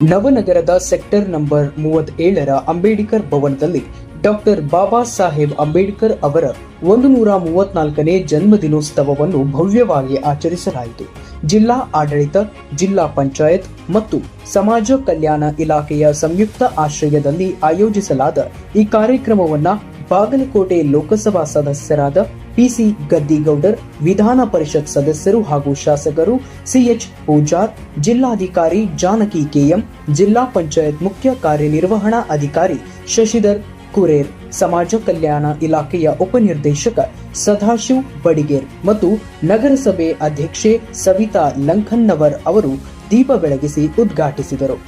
ನವನಗರದ sector number ಮೂವತ್ತೇಳರ ಅಂಬೇಡ್ಕರ್ ಭವನದಲ್ಲಿ doctor Baba Saheb Ambedkar ಅವರ ಒಂದು ನೂರ ಮೂವತ್ನಾಲ್ಕನೇ ಜನ್ಮದಿನೋತ್ಸವವನ್ನು ಭವ್ಯವಾಗಿ ಆಚರಿಸಲಾಯಿತು. ಜಿಲ್ಲಾ ಆಡಳಿತ, ಜಿಲ್ಲಾ ಪಂಚಾಯತ್ ಮತ್ತು ಸಮಾಜ ಕಲ್ಯಾಣ ಇಲಾಖೆಯ ಸಂಯುಕ್ತ ಆಶ್ರಯದಲ್ಲಿ ಆಯೋಜಿಸಲಾದ ಈ ಕಾರ್ಯಕ್ರಮವನ್ನ ಬಾಗಲಕೋಟೆ ಲೋಕಸಭಾ ಸದಸ್ಯರಾದ ಪಿಸಿ ಗದ್ದಿಗೌಡರ್, ವಿಧಾನ ಪರಿಷತ್ ಸದಸ್ಯರು ಹಾಗೂ ಶಾಸಕರು ಸಿಎಚ್ ಪೂಜಾರ್, ಜಿಲ್ಲಾಧಿಕಾರಿ ಜಾನಕಿ ಕೆಎಂ, ಜಿಲ್ಲಾ ಪಂಚಾಯತ್ ಮುಖ್ಯ ಕಾರ್ಯನಿರ್ವಹಣಾ ಅಧಿಕಾರಿ ಶಶಿಧರ್ ಕುರೇರ್, ಸಮಾಜ ಕಲ್ಯಾಣ ಇಲಾಖೆಯ ಉಪನಿರ್ದೇಶಕ ಸದಾಶಿವ್ ಬಡಿಗೇರ್ ಮತ್ತು ನಗರಸಭೆ ಅಧ್ಯಕ್ಷೆ ಸವಿತಾ ಲಂಖನ್ನವರ್ ಅವರು ದೀಪ ಬೆಳಗಿಸಿ ಉದ್ಘಾಟಿಸಿದರು.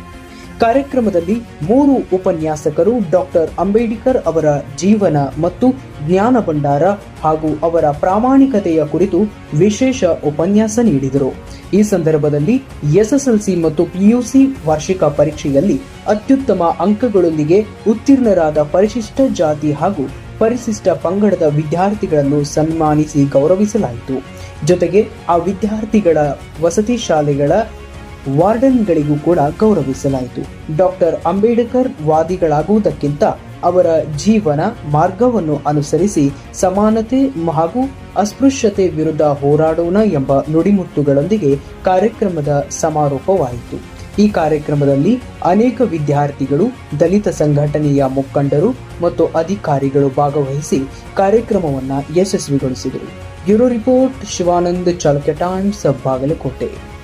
ಕಾರ್ಯಕ್ರಮದಲ್ಲಿ ಮೂರು ಉಪನ್ಯಾಸಕರು ಡಾಕ್ಟರ್ ಅಂಬೇಡ್ಕರ್ ಅವರ ಜೀವನ ಮತ್ತು ಜ್ಞಾನ ಭಂಡಾರ ಹಾಗೂ ಅವರ ಪ್ರಾಮಾಣಿಕತೆಯ ಕುರಿತು ವಿಶೇಷ ಉಪನ್ಯಾಸ ನೀಡಿದರು. ಈ ಸಂದರ್ಭದಲ್ಲಿ ಎಸ್ಎಸ್ಎಲ್ಸಿ ಮತ್ತು ಪಿಯುಸಿ ವಾರ್ಷಿಕ ಪರೀಕ್ಷೆಯಲ್ಲಿ ಅತ್ಯುತ್ತಮ ಅಂಕಗಳೊಂದಿಗೆ ಉತ್ತೀರ್ಣರಾದ ಪರಿಶಿಷ್ಟ ಜಾತಿ ಹಾಗೂ ಪರಿಶಿಷ್ಟ ಪಂಗಡದ ವಿದ್ಯಾರ್ಥಿಗಳನ್ನು ಸನ್ಮಾನಿಸಿ ಗೌರವಿಸಲಾಯಿತು. ಜೊತೆಗೆ ಆ ವಿದ್ಯಾರ್ಥಿಗಳ ವಸತಿ ಶಾಲೆಗಳ ವಾರ್ಡನ್ಗಳಿಗೂ ಕೂಡ ಗೌರವಿಸಲಾಯಿತು. ಡಾಕ್ಟರ್ ಅಂಬೇಡ್ಕರ್ ವಾದಿಗಳಾಗುವುದಕ್ಕಿಂತ ಅವರ ಜೀವನ ಮಾರ್ಗವನ್ನು ಅನುಸರಿಸಿ ಸಮಾನತೆ ಹಾಗೂ ಅಸ್ಪೃಶ್ಯತೆ ವಿರುದ್ಧ ಹೋರಾಡೋಣ ಎಂಬ ನುಡಿಮುತ್ತುಗಳೊಂದಿಗೆ ಕಾರ್ಯಕ್ರಮದ ಸಮಾರೋಪವಾಯಿತು. ಈ ಕಾರ್ಯಕ್ರಮದಲ್ಲಿ ಅನೇಕ ವಿದ್ಯಾರ್ಥಿಗಳು, ದಲಿತ ಸಂಘಟನೆಯ ಮುಖಂಡರು ಮತ್ತು ಅಧಿಕಾರಿಗಳು ಭಾಗವಹಿಸಿ ಕಾರ್ಯಕ್ರಮವನ್ನು ಯಶಸ್ವಿಗೊಳಿಸಿದರು. Bureau report Shivanand Chalukya times Bagalkote.